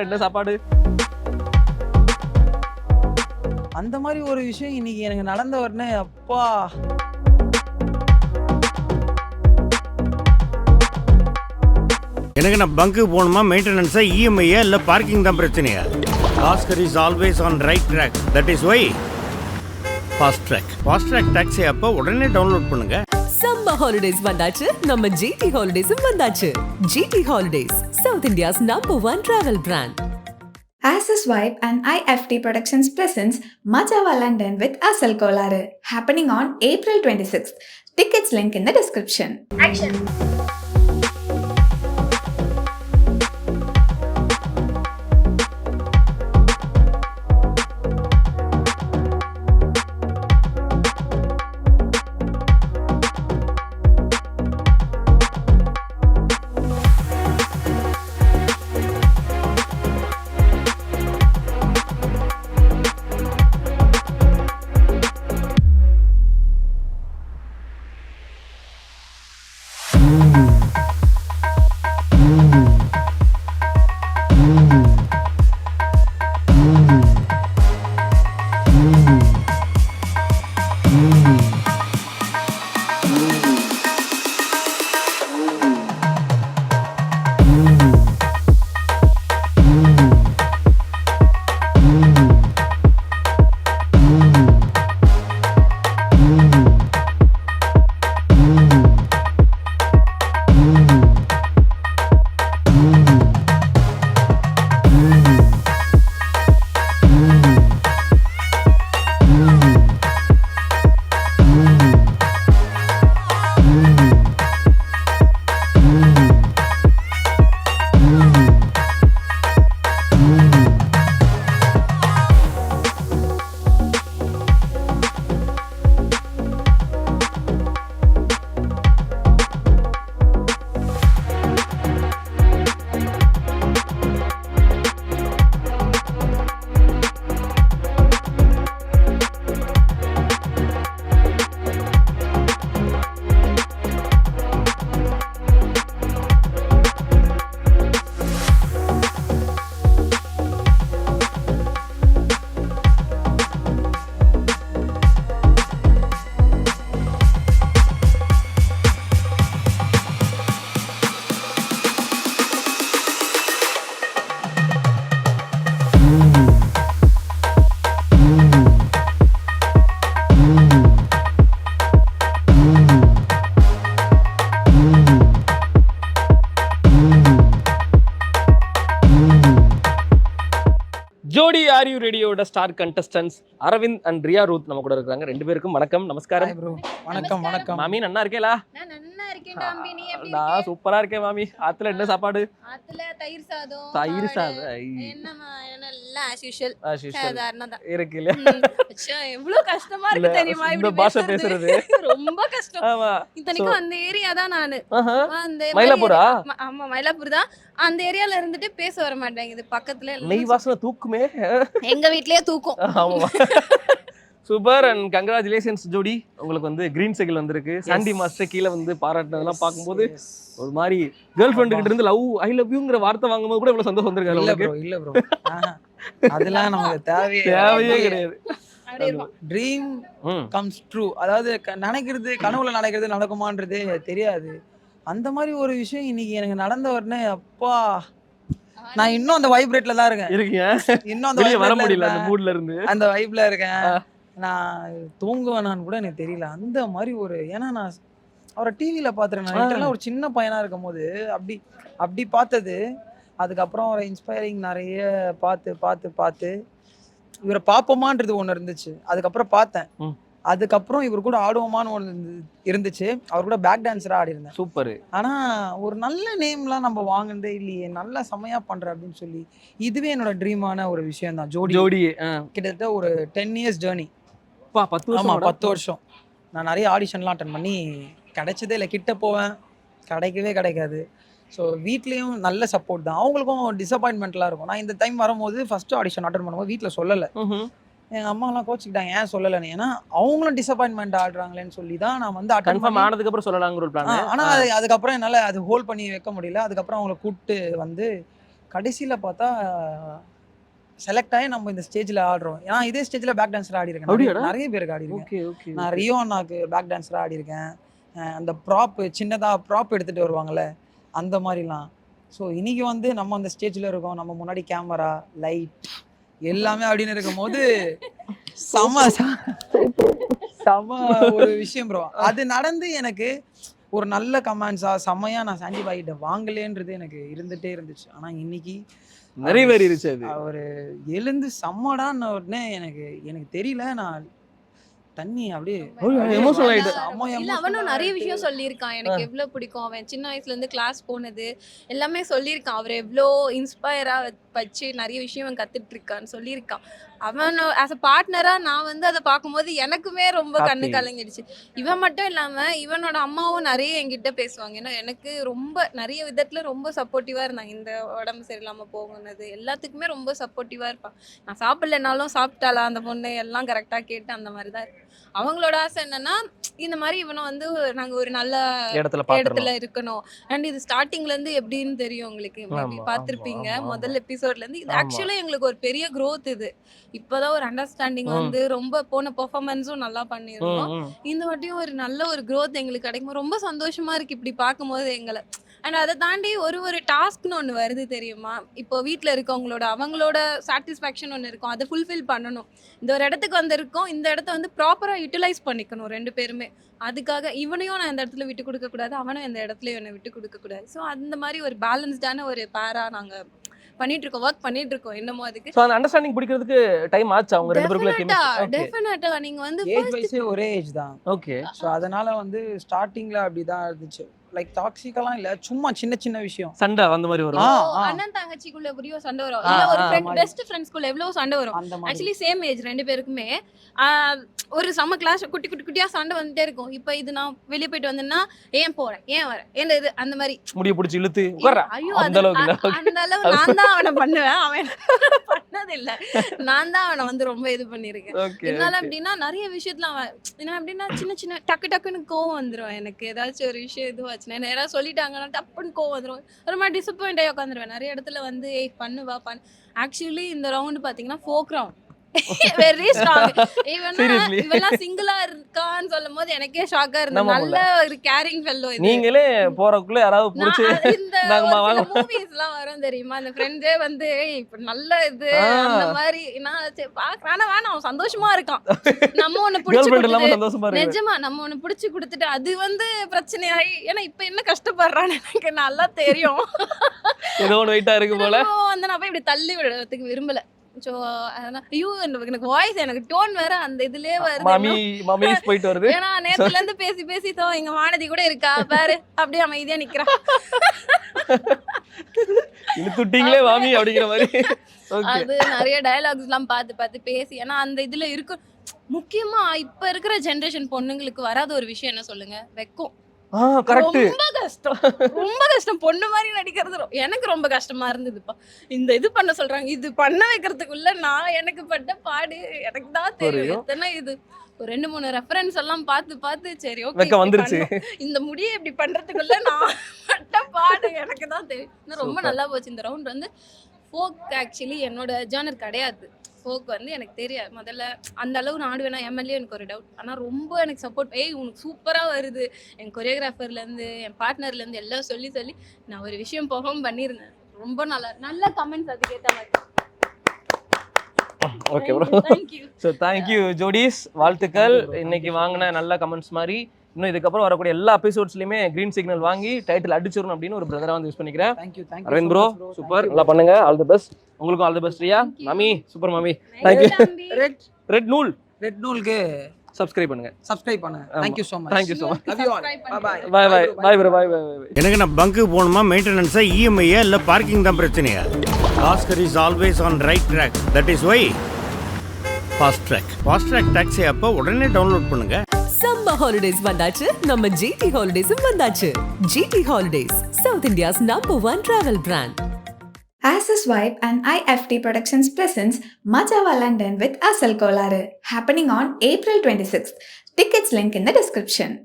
என்ன சாப்பாடு? அந்த மாதிரி ஒரு விஷயம் இன்னைக்கு எனக்கு நடந்த உடனே அப்பா. எனக்கு நான் பங்க்கு போகணுமா மெயின்டெனன்ஸா இஎம்ஐயா இல்லை பார்க்கிங் தான் பிரச்சனையா? Bhaskar is always on right track that is why fast track fast track taxi அப்போ உடனே டவுன்லோட் பண்ணுங்க. சம்மர் ஹாலிடேஸ் வந்தாச்சு நம்ம ஜிடி ஹாலிடேஸும் வந்தாச்சு GT holidays South India's number one travel brand Access Vibe and IFT Productions presents Majawa London with Asal Kolaru, happening on April 26th. Tickets link in the description. Action! ரேடியோட star contestants Aravind and Riya Ruth நம்ம கூட இருக்காங்க ரெண்டு பேருக்கும் வணக்கம் நமஸ்காரம். Bro வணக்கம் வணக்கம். மாமி நன்னா இருக்கேலா இருக்கேன் தம்பி நீ எப்படி நான் இருக்க? சூப்பரா இருக்கேன் மாமி. ஆத்துல என்ன சாப்பாடு? ஆத்துல தயிர் சாதம் தயிர். சாதம். சாதாரண தான் இருக்கு. அச்சோ, எவ்வளவு கஷ்டமா இருக்கு தெரியுமா? இந்த பாஷை பேசுறது? ரொம்ப கஷ்டம். ஆமா. இத்தனைக்கும் அந்த ஏரியா தான் நானு. அந்த மயிலாப்பூரா? ஆமா, மயிலாப்பூர் தான். அந்த ஏரியால இருந்துட்டு பேச வர மாட்டேங்குது. பக்கத்துல நெய் வாசனை தூக்குமே. எங்க வீட்லயே தூக்கும். ஆமா. சூப்பர் அண்ட் கங்க்ராச்சுலேஷன்ஸ் ஜோடி உங்களுக்கு வந்து கிரீன் சைக்கிள் வந்திருக்கு. சாண்டி மாஸ்டர் கீழே வந்து பாராட்டினதெல்லாம் பார்க்கும்போது ஒரு மாதிரி கேர்ள் ஃப்ரெண்டு கிட்ட இருந்து லவ் ஐ லவ் யூங்கிற வார்த்தை வாங்கும்போது கூட இவ்வளவு சந்தோஷம் வந்திருக்காரு இல்ல உங்களுக்கு. ப்ரோ இல்ல ப்ரோ அதெல்லாம் நமக்கு தேவையே தேவையே கிடையாது. ட்ரீம் கம்ஸ் ட்ரூ அதாவது க- நினைக்கிறது கனவுல நடக்கிறது நடக்குமான்றது தெரியாது. அந்த மாதிரி ஒரு விஷயம் இன்னைக்கு எனக்கு நடந்த உடனே அப்பா. நான் இன்னும் அந்த வைப்ரேட்ல தான் இருக்கேன். இருக்கீங்க. இன்னும் அந்த வர முடியல அந்த. மூட்ல இருந்து. அந்த வைப்ல இருக்கேன். நான் தூங்குவேனான்னு கூட எனக்கு தெரியல. அந்த மாதிரி ஒரு ஏன்னா நான் அவரை டிவியில. நான் ஒரு சின்ன பையனா இருக்கும் போது அப்படி அப்படி பார்த்தது. அதுக்கப்புறம் அவரை இன்ஸ்பைரிங் நிறைய பார்த்து பார்த்து பார்த்து இவரை பார்ப்போமான்றது ஒன்று இருந்துச்சு. அதுக்கப்புறம் பார்த்தேன். அதுக்கப்புறம் இவர் கூட ஆடுவோமான்னு ஒன்று இருந்துச்சு. அவர் கூட பேக் டான்ஸராக ஆடி இருந்தேன் சூப்பர். ஆனா ஒரு நல்ல நேம்லாம் நம்ம வாங்குனதே இல்லையே நல்லா செமையா பண்ற அப்படின்னு சொல்லி இதுவே என்னோட ட்ரீமான ஒரு விஷயம் தான் ஜோடி ஜோடி. கிட்டத்தட்ட ஒரு டென் இயர்ஸ் ஜேர்னி அப்பா, பத்து வருஷம் பத்து வருஷம். நான் நிறைய ஆடிஷன்லாம் அட்டன் பண்ணி கிடைச்சதே இல்லை கிட்ட போவேன். கிடைக்கவே கிடைக்காது. ஸோ வீட்லேயும் நல்ல சப்போர்ட் தான். அவங்களுக்கும் டிசப்பாயின்மெண்ட்லாம் இருக்கும். நான் இந்த டைம் வரும்போது ஃபர்ஸ்ட் ஆடிஷன் அட்டன் பண்ணும்போது வீட்டில் சொல்லலை. எங்கள் அம்மாலாம் கோச்சிக்கிட்டாங்க ஏன் சொல்லலைன்னு ஏன்னா அவங்களும் டிசப்பாயின்மெண்ட் ஆடுறாங்களேன்னு சொல்லி தான் நான் வந்து அட்டன் கன்ஃபார்ம் ஆனதுக்கு அப்புறம் சொல்லலாங்கிற ஒரு பிளான் அது அதுக்கப்புறம் என்னால அது ஹோல்ட் பண்ணி வைக்க முடியல. அதுக்கப்புறம் அவங்கள கூப்பிட்டு வந்து கடைசியில் பார்த்தா செலக்ட் ஆகி நம்ம இந்த ஸ்டேஜில் ஆடுறோம். ஏன்னா இதே ஸ்டேஜில் பேக் டான்ஸர் ஆடி இருக்கேன்? நிறைய- பேருக்கு ஆடி இருக்கேன் ஓகே ஓகே நான் ரியோ அண்ணாக்கு பேக் டான்ஸராக ஆடி இருக்கேன் அந்த ப்ராப் சின்னதாக ப்ராப் எடுத்துகிட்டு வருவாங்கல்ல அந்த மாதிரிலாம். ஸோ இன்னைக்கு வந்து நம்ம அந்த ஸ்டேஜில் இருக்கோம். நம்ம முன்னாடி கேமரா லைட் எல்லாமே அப்படின்னு இருக்கும்போது செம ச- செம ஒரு விஷயம் ப்ரோ அது நடந்து எனக்கு ஒரு நல்ல கமெண்ட்ஸா செம்மையா நான் சாண்டி பாய்கிட்ட வாங்கலேன்றது எனக்கு இருந்துட்டே இருந்துச்சு. ஆனா இன்னைக்கு நிறைவேறிடுச்சு அது. அவர் எழுந்து செம்மடான்னு உடனே எனக்கு எனக்கு தெரியல நான் தண்ணி அப்படியே இல்ல அவனும் நிறைய. விஷயம் சொல்லியிருக்கான். எனக்கு எவ்வளவு பிடிக்கும். அவன் சின்ன வயசுல இருந்து கிளாஸ் போனது எல்லாமே சொல்லியிருக்கான். அவர் எவ்வளோ இன்ஸ்பயரா வச்சு நிறைய விஷயம் அவன் கத்துட்டு இருக்கான்னு சொல்லியிருக்கான். அவன் ஆஸ் அ பார்ட்னரா நான் வந்து அதை பார்க்கும்போது எனக்குமே ரொம்ப கண்ணு. கலங்கிடுச்சு. இவன் மட்டும் இல்லாம இவனோட அம்மாவும் நிறைய என்கிட்ட பேசுவாங்க. ஏன்னா எனக்கு ரொம்ப நிறைய விதத்துல ரொம்ப சப்போர்ட்டிவா இருந்தாங்க. இந்த உடம்பு சரியில்லாம போகுனது எல்லாத்துக்குமே ரொம்ப சப்போர்ட்டிவா இருப்பான். நான் சாப்பிடலனாலும் சாப்பிட்டாளா அந்த பொண்ணு? எல்லாம் கரெக்டா கேட்டு அந்த மாதிரி தான் இருக்கு. அவங்களோட ஆசை என்னன்னா இந்த மாதிரி இவனை வந்து நாங்க ஒரு நல்ல இடத்துல இடத்துல இருக்கணும் அண்ட் இது ஸ்டார்டிங்ல இருந்து எப்படின்னு தெரியும் உங்களுக்கு பார்த்திருப்பீங்க. முதல் எபிசோட்ல இருந்து இது. ஆக்சுவலா எங்களுக்கு ஒரு பெரிய growth இது இப்போதான் ஒரு அண்டர்ஸ்டாண்டிங். வந்து ரொம்ப போன பெர்ஃபார்மன்ஸும் நல்லா பண்ணியிருந்தோம் ம், ம். இந்த வாட்டியும் ஒரு நல்ல ஒரு growth எங்களுக்கு கிடைக்கும் ரொம்ப சந்தோஷமா இருக்கு இப்படி பார்க்கும்போது எங்களை அண்ட் அதை தாண்டி ஒரு ஒரு டாஸ்க்னு ஒன்று வருது தெரியுமா? இப்போ வீட்டில் இருக்கவங்களோட அவங்களோட சாட்டிஸ்ஃபேக்ஷன் ஒன்று இருக்கும். அதை ஃபுல்ஃபில் பண்ணணும். இந்த ஒரு இடத்துக்கு வந்திருக்கோம். இந்த இடத்த வந்து ப்ராப்பராக யூட்டிலைஸ் பண்ணிக்கணும் ரெண்டு பேருமே. அதுக்காக இவனையும் நான் இந்த இடத்துல விட்டு கொடுக்க கூடாது. அவனும் இந்த இடத்துல இவனை விட்டு கொடுக்க கூடாது. ஸோ அந்த மாதிரி ஒரு பேலன்ஸ்டான ஒரு பேரா நாங்கள் பண்ணிட்டு இருக்கோம். ஒர்க் பண்ணிட்டு இருக்கோம் என்னமோ அதுக்கு. So, அந்த அண்டர்ஸ்டாண்டிங் பிடிக்கிறதுக்கு டைம் ஆச்சு? அவங்க ரெண்டு பேருக்குள்ள டெஃபினட்டா நீங்க வந்து ஏஜ் வைஸே ஒரே ஏஜ் தான். ஓகே ஸோ அதனால வந்து ஸ்டார்டிங்ல அப்படிதான் இருந்துச்சு. லைக் டாக்ஸிக்கெல்லாம் இல்ல சும்மா சின்ன சின்ன விஷயம். சண்டை அந்த மாதிரி வரும். அண்ணன் தங்கச்சிக்குள்ள எப்படியோ சண்டை வரும். இல்ல ஒரு ஃப்ரெண்ட். பெஸ்ட் ஃப்ரெண்ட்ஸ்குள்ள எவ்வளவு சண்டை வரும். ஆக்சுவலி சேம் ஏஜ் ரெண்டு பேருக்குமே. ஆஹ், ஒரு செம்ம கிளாஸ் குட்டி குட்டி குட்டியா சண்டை வந்துட்டே இருக்கும். இப்போ இது நான் வெளியே போயிட்டு வந்தேன்னா ஏன் போறேன்? ஏன் வரேன்? ஏன் இது? அந்த மாதிரி. முடிய பிடிச்சி இழுத்து ஐயோ அந்த அளவுக்கு அந்த அளவு நான் தான் அவனை பண்ணுவேன். அவன் பண்ணது இல்ல நான் தான் அவனை வந்து ரொம்ப இது பண்ணிருக்கேன் என்னால அப்படின்னா நிறைய விஷயத்துல அவன் என்ன அப்படின்னா சின்ன சின்ன டக்கு டக்குன்னு கோவம் வந்துரும். எனக்கு ஏதாச்சும் ஒரு விஷயம் இதுவாச்சுன்னா என்ன நேராக சொல்லிட்டாங்கன்னா டப்புன்னு கோவம் வந்துடும் ஒரு மாதிரி டிசப்பாயிண்ட் ஆகி உட்காந்துருவேன் நிறைய இடத்துல வந்து ஏய் பண்ணுவா பண் ஆக்சுவலி இந்த ரவுண்டு பாத்தீங்கன்னா ஃபோக் ரவுண்ட் வெரி ஸ்ட்ராங் இவனா சிங்கிளா இருக்கான்னு சொல்லும் போது எனக்கே ஷாக்கா இருந்தது. நம்ம நல்ல ஒரு கேரிங் ஃபெல்லோ இது. நீங்களே போறதுக்குள்ள யாராவது புடிச்சு இந்த நாங்கம்மா வாங்க. மூவிஸ் எல்லாம் வரும் தெரியுமா? அந்த ஃப்ரெண்ட்ஸே வந்து "ஏய், இப்ப நல்ல இது. அந்த மாதிரி நான் பாக்குறேன். வேணாம் அவன் சந்தோஷமா இருக்கான். நம்ம ஒண்ணு புடிச்சு ஃப்ரெண்ட் நிஜமா நம்ம ஒண்ணு புடிச்சு கொடுத்துட்டு அது வந்து பிரச்சனையாயி ஏன்னா இப்ப என்ன கஷ்டப்படுறான்னு எனக்கு நல்லா தெரியும். ஏதோ ஒன்று வெயிட்டா இருக்கு போல. வந்து நான் போய் இப்படி தள்ளி விடுறதுக்கு விரும்பல. ஸோ அதனால ஐயோ எனக்கு வாய்ஸ் எனக்கு டோன் வேற அந்த இதுலயே வருது மாமி இன்னும். மாமி போயிட்டு வருது. ஏன்னா நேத்துல இருந்து பேசி பேசி தோ எங்க வானதி கூட இருக்கா பாரு அப்படியே அமைதியா நிக்கிறா. இழுத்துட்டீங்களே மாமி அப்படிங்கிற மாதிரி. அது நிறைய டயலாக்ஸ் எல்லாம் பார்த்து பார்த்து பேசி ஏன்னா அந்த இதுல இருக்கு முக்கியமா இப்ப இருக்கிற ஜெனரேஷன் பொண்ணுங்களுக்கு வராத ஒரு விஷயம் என்ன சொல்லுங்க? வெக்கம். கரெக்ட் ரொம்ப கஷ்டம். ரொம்ப கஷ்டம். பொண்ணு மாதிரி நடிக்கிறது எனக்கு ரொம்ப கஷ்டமா இருந்ததுப்பா. இந்த இது பண்ண சொல்றாங்க. இது பண்ண வைக்கிறதுக்குள்ள நான் எனக்கு பட்ட பாடு எனக்கு தான் தெரியும். எத்தனை இது? ஒரு ரெண்டு மூணு ரெஃபரன்ஸ் எல்லாம் பார்த்து பார்த்து சரி ஓகே வந்துருச்சு. இந்த முடியை இப்படி பண்றதுக்குள்ள நான் பட்ட பாடு எனக்கு தான் தெரியும். ரொம்ப. நல்லா போச்சு. இந்த ரவுண்ட் வந்து ஃபோக் ஆக்சுவலி என்னோட ஜானர் கிடையாது. ஃபோக் வந்து எனக்கு தெரியாது. முதல்ல அந்த அளவு நான் ஆடுவேனா எம்எல்ஏ எனக்கு ஒரு டவுட் ஆனால் ரொம்ப எனக்கு சப்போர்ட் ஏய் உனக்கு சூப்பராக வருது. என் கொரியோகிராஃபர்லேருந்து என் பார்ட்னர்லேருந்து எல்லாம் சொல்லி சொல்லி நான் ஒரு விஷயம் பெர்ஃபார்ம் பண்ணியிருந்தேன். ரொம்ப நல்லா நல்ல கமெண்ட்ஸ் அதுக்கேற்ற மாதிரி. Okay bro so thank you ஜோடிஸ் வாழ்த்துக்கள். இன்னைக்கு வாங்கின நல்ல கமெண்ட்ஸ் மாதிரி இன்னும் இதுக்கப்புறம் வரக்கூடிய எல்லா எபிசோட்ஸ்லையுமே கிரீன் சிக்னல் வாங்கி டைட்டில் அடிச்சிடணும் அப்படின்னு ஒரு பிரதரா வந்து யூஸ் பண்ணிக்கிறேன். Thank you thank you Aravind bro super நல்லா பண்ணுங்க. ஆல் தி பெஸ்ட் உங்களுக்கும் all the best Riya? Thank you. மாமி சூப்பர் மாமி Thank you. ரெட் ரெட் நூல் ரெட் நூலுக்கு சப்ஸ்கிரைப் பண்ணுங்க. சப்ஸ்கிரைப் பண்ணுங்க ஆமா. Thank you so much Thank you so much. Love you all Subscribe bye பண்ணுங்க. Bye bye bye bye bro bye bye bye எனக்கு நான் பங்கு போகணுமா மெயின்டெனன்ஸா இஎம்ஐயா இல்லை பார்க்கிங் தான் பிரச்சனையா? Oscar is always on right track that is why fast track fast track taxi அப்போ உடனே டவுன்லோட் பண்ணுங்க. சம்மர் ஹாலிடேஸ் வந்தாச்சு நம்ம ஜிடி ஹாலிடேஸும் வந்தாச்சு GT holidays South India's number one travel brand Access Vibe and IFT Productions presents Majawa London with Asal Kolaru, happening on April 26th. Tickets link in the description.